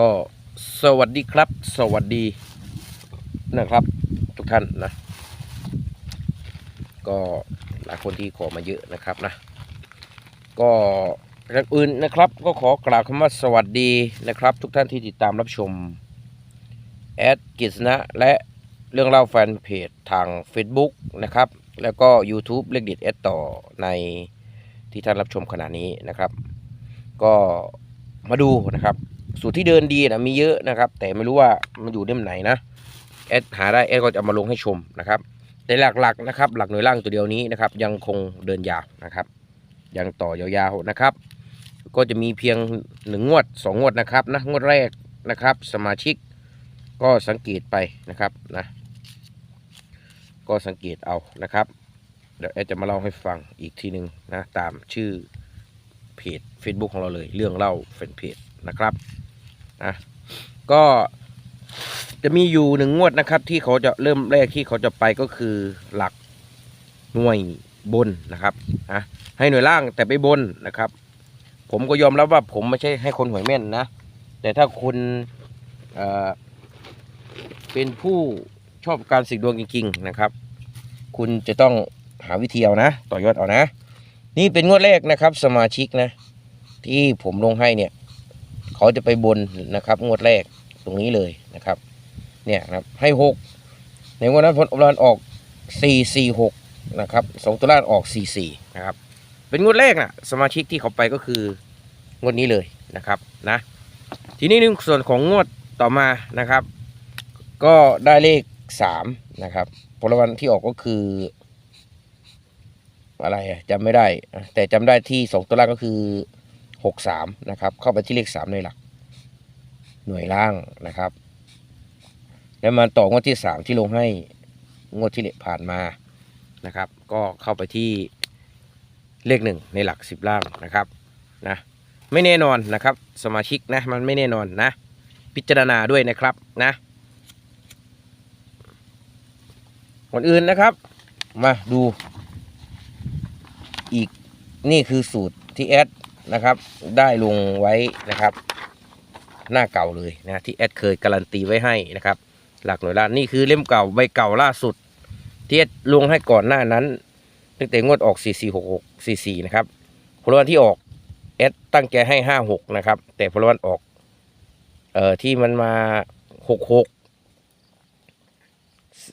ก็สวัสดีครับ สวัสดีนะครับ ทุกท่านนะ ก็หลายคนที่ขอมาเยอะนะครับนะ ก็ก่อนอื่นนะครับ ก็ขอกราบคำว่าสวัสดีนะครับ ทุกท่านที่ติดตามรับชมแอดกิษณะและเรื่องเล่าแฟนเพจทาง Facebook นะครับ แล้วก็ YouTube เลขเด็ดแอดต่อในที่ท่านรับชมขณะนี้นะครับ ก็มาดูนะครับ สูตรที่เดินดีนะมีเยอะนะครับ แต่ไม่รู้ว่ามันอยู่เล่มไหนนะแอดหาได้แอดก็จะเอามาลงให้ชมนะครับแต่หลักๆนะครับ หลักหน่วยล่างตัวเดียวนี้นะครับ ยังคงเดินยาวนะครับยังต่อยาวๆนะครับ ก็จะมีเพียงหนึ่งงวดสองงวดนะครับนะงวดแรกนะครับ สมาชิกก็สังเกตไปนะครับนะก็สังเกตเอานะครับ เดี๋ยวแอดจะมาเล่าให้ฟังอีกทีหนึ่งนะตามชื่อเพจ Facebook ของเราเลย เรื่องเล่าแฟนเพจนะครับ นะก็จะมีอยู่หนึ่งงวดนะครับ ที่เขาจะเริ่มแรกที่เขาจะไปก็คือหลักหน่วยบนนะครับนะให้หน่วยล่างแต่ไปบนนะครับ ผมก็ยอมรับว่าผมไม่ใช่ให้คนหวยแม่นนะ แต่ถ้าคุณเเป็นผู้ชอบการสิกดวงจริง ๆ นะครับ คุณจะต้องหาวิธีเอานะ ต่อยอดเอานะ นี่เป็นงวดแรกนะครับ สมาชิกนะ ที่ผมลงให้เนี่ย เขาจะไปบนนะครับ งวดแรกตรงนี้เลยนะครับ เนี่ยครับให้หกในงวดนั้นผลออกออกสี่สี่หกนะครับสองตัวล่างออก4 4นะครับ เป็นงวดแรกนะสมาชิกที่เขาไปก็คืองวดนี้เลยนะครับนะ ทีนี้ในส่วนของงวดต่อมานะครับ ก็ได้เลข3นะครับผลรางวัลที่ออกก็คืออะไรอะจำไม่ได้ แต่จำได้ที่2ตัวล่างก็คือ 6 3นะครับเข้าไปที่เลข3ในหลัก หน่วยล่างนะครับ แล้วมาต่องวดที่ 3 ที่ลงให้งวดที่เลผ่านมานะครับ ก็เข้าไปที่เลขหนึ่งในหลักสิบล่างนะครับนะไม่แน่นอนนะครับ สมาชิกนะมันไม่แน่นอนนะ พิจารณาด้วยนะครับนะคนอื่นนะครับ มาดูอีกนี่คือสูตรที่แอด นะครับ ได้ลงไว้นะครับ หน้าเก่าเลยนะที่แอดเคยการันตีไว้ให้นะครับ หลักหน่วยล้านี่คือเล่มเก่าใบเก่าล่าสุดที่แอดลงให้ก่อนหน้านั้นตั้งแต่งวดออก 4 4 6 6 4 4 นะครับพลวันที่ออกเอสตั้งใจให้ 5 6 นะครับ แต่พลวันออกเอ่อที่มันมา 6 6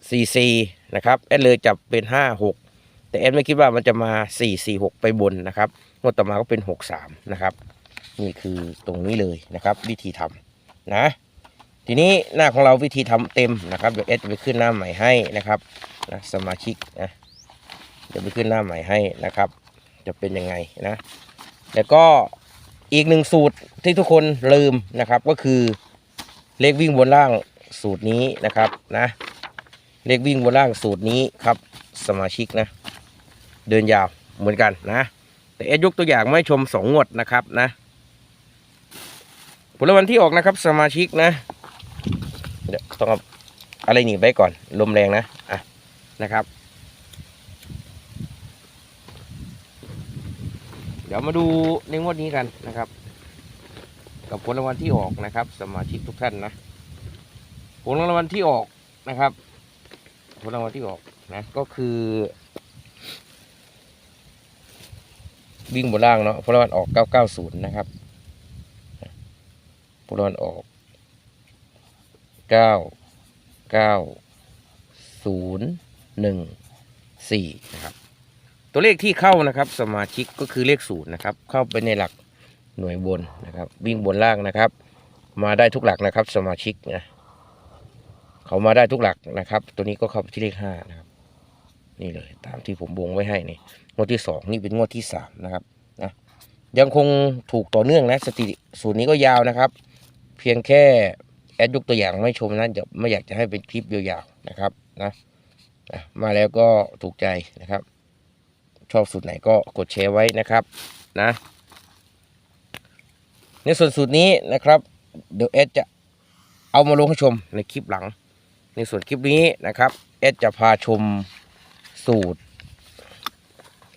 4 4 นะครับเอสเลยจับเป็น 5 6 แต่เอสไม่คิดว่ามันจะมา 4 4 6 ไปบนนะครับ งวดต่อมาก็เป็น6 3นะครับ นี่คือตรงนี้เลยนะครับ วิธีทำนะ ทีนี้หน้าของเราวิธีทำเต็มนะครับเดี๋ยวเอสจะไปขึ้นหน้าใหม่ให้นะครับนะสมาชิกนะเดี๋ยวไปขึ้นหน้าใหม่ให้นะครับ จะเป็นยังไงนะแล้วก็อีกหนึ่งสูตรที่ทุกคนลืมนะครับก็คือเลขวิ่งบนล่างสูตรนี้นะครับนะเลขวิ่งบนล่างสูตรนี้ครับสมาชิกนะ เดินยาวเหมือนกันนะ แต่เอ็ดยกตัวอย่างไม่ชมสองงวดนะครับนะ ผลรางวัลที่ออกนะครับ สมาชิกนะเดี๋ยวต้องเอาอะไรหนีไว้ก่อน ลมแรงนะอะนะครับ เดี๋ยวมาดูในงวดนี้กันนะครับ กับผลรางวัลที่ออกนะครับ สมาชิกทุกท่านนะผลรางวัลที่ออกนะครับ ผลรางวัลที่ออกนะก็คือ วิ่งบนล่างเนาะผลวัลออก 990 นะครับผลวัลออก 9 9ศูนย์หนึ่งสี่นะครับ ตัวเลขที่เข้านะครับ สมาชิกก็คือเลขศูนย์นะครับ เข้าไปในหลักหน่วยบนนะครับ วิ่งบนล่างนะครับ มาได้ทุกหลักนะครับ สมาชิกนะเขามาได้ทุกหลักนะครับ ตัวนี้ก็เข้าไปที่เลขห้านะครับ นี่เลยตามที่ผมวงไว้ให้นี่งวดที่สองนี่เป็นงวดที่สามนะครับนะยังคงถูกต่อเนื่องนะสติสูตรนี้ก็ยาวนะครับ เพียงแค่แอดยกตัวอย่างไม่ชมนะจะไม่อยากจะให้เป็นคลิปยาวๆนะครับนะอะมาแล้วก็ถูกใจนะครับ ชอบสูตรไหนก็กดแชร์ไว้นะครับนะในส่วนสูตรนี้นะครับ เดี๋ยวเอสจะเอามาลงให้ชมในคลิปหลัง ในส่วนคลิปนี้นะครับเอสจะพาชม สูตร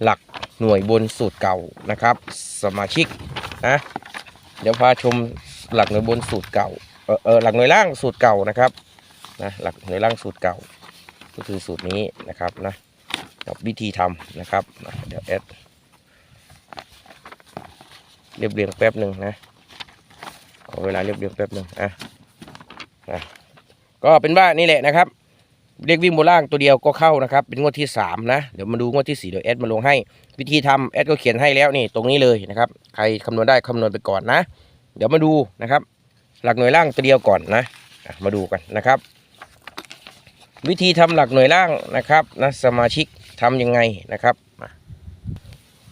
หลักหน่วยบนสูตรเก่านะครับ สมาชิกนะเดี๋ยวพาชมหลักหน่วยบนสูตรเก่าเออเออหลักหน่วยล่างสูตรเก่านะครับนะหลักหน่วยล่างสูตรเก่า ก็คือสูตรนี้นะครับนะกับวิธีทำนะครับนะเดี๋ยวแอดเรียบเรียงแป๊บหนึ่งนะขอเวลาเรียบเรียงแป๊บหนึ่งอะนะก็เป็นว่านี่แหละนะครับ เรียกวิ่งบนล่างตัวเดียวก็เข้านะครับ เป็นงวดที่สามนะ เดี๋ยวมาดูงวดที่สี่เดี๋ยวแอดมาลงให้ วิธีทำแอดก็เขียนให้แล้วนี่ตรงนี้เลยนะครับ ใครคำนวณได้คำนวณไปก่อนนะ เดี๋ยวมาดูนะครับ หลักหน่วยล่างตัวเดียวก่อนนะ มาดูกันนะครับ วิธีทำหลักหน่วยล่างนะครับนะสมาชิกทำยังไงนะครับ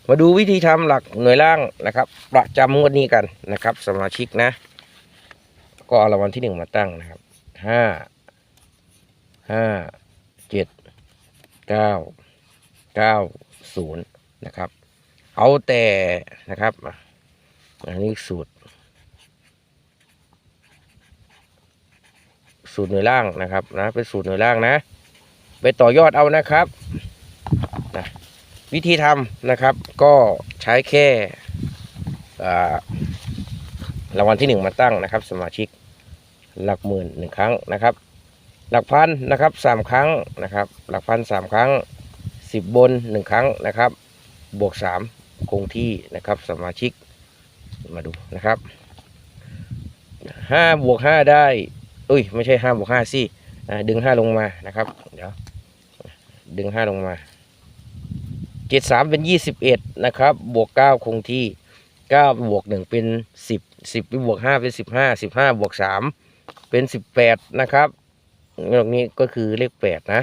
มาดูวิธีทำหลักหน่วยล่างนะครับ ประจำงวดนี้กันนะครับ สมาชิกนะ ก็เอารางวัลที่หนึ่งมาตั้งนะครับห้า ห้าเจ็ดเก้าเก้าศูนย์นะครับ เอาแต่นะครับอันนี้สูตร สูตรหน่วยล่างนะครับนะเป็นสูตรหน่วยล่างนะ ไปต่อยอดเอานะครับนะวิธีทำนะครับก็ใช้แค่รางวัลที่หนึ่งมาตั้งนะครับ สมาชิกหลักหมื่นหนึ่งครั้งนะครับ หลักพันนะครับสามครั้งนะครับ หลักพันสามครั้งสิบบนหนึ่งครั้งนะครับ บวกสามคงที่นะครับสมาชิกมาดูนะครับห้าบวกห้าได้อุ้ยไม่ใช่ห้าบวกห้าสิอ่ดึงห้าลงมานะครับ เดี๋ยวดึงห้าลงมาเจ็ดสามเป็นยี่สิบเอ็ดนะครับ บวกเก้าคงที่เก้าบวกหนึ่งเป็นสิบสิบไปบวกห้าเป็นสิบห้าสิบห้าบวกสามเป็นสิบแปดนะครับ ตรงนี้ก็คือเลขแปดนะ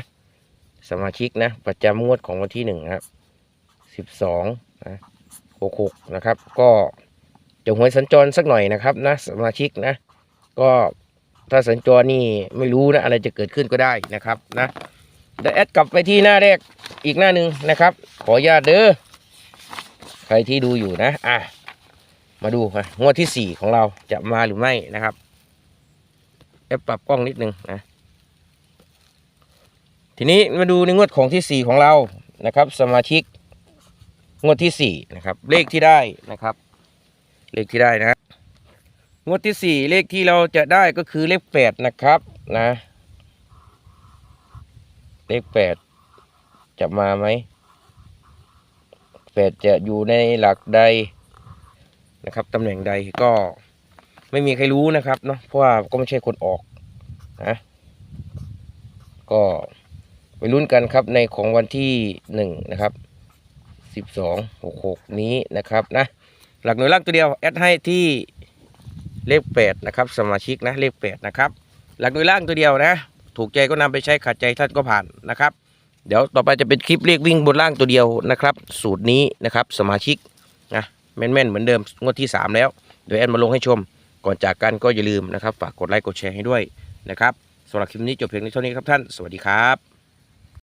สมาชิกนะ ประจำงวดของวันที่หนึ่งครับสิบสองนะหกหกนะครับ ก็จะหวยสัญจรสักหน่อยนะครับนะสมาชิกนะ ก็ถ้าสัญจรนี่ไม่รู้นะอะไรจะเกิดขึ้นก็ได้นะครับนะเดี๋ยวแอดกลับไปที่หน้าแรกอีกหน้าหนึ่งนะครับ ขออนุญาตเด้อใครที่ดูอยู่นะอะมาดูค่ะงวดที่สี่ของเราจะมาหรือไม่นะครับแอดปรับกล้องนิดนึงนะ ทีนี้มาดูในงวดของที่สี่ของเรานะครับ สมาชิกงวดที่สี่นะครับ เลขที่ได้นะครับ เลขที่ได้นะ งวดที่สี่เลขที่เราจะได้ก็คือเลขแปดนะครับนะ เลขแปดจะมาไหมแปดจะอยู่ในหลักใดนะครับตำแหน่งใดก็ไม่มีใครรู้นะครับเนาะเพราะว่าก็ไม่ใช่คนออกนะก็ ไปลุ้นกันครับในของวันที่หนึ่งนะครับสิบสองหกหกนี้นะครับนะหลักหน่วยล่างตัวเดียวแอดให้ที่เลขแปดนะครับสมาชิกนะเลขแปดนะครับหลักหน่วยล่างตัวเดียวนะ ถูกใจก็นำไปใช้ขัดใจท่านก็ผ่านนะครับ เดี๋ยวต่อไปจะเป็นคลิปเลขวิ่งบนล่างตัวเดียวนะครับ สูตรนี้นะครับสมาชิกนะแม่นๆเหมือนเดิมงวดที่3แล้วเดี๋ยวแอดมาลงให้ชม ก่อนจากกันก็อย่าลืมนะครับ ฝากกดไลค์กดแชร์ให้ด้วยนะครับสำหรับคลิปนี้จบเพียงเท่านี้ครับท่าน สวัสดีครับ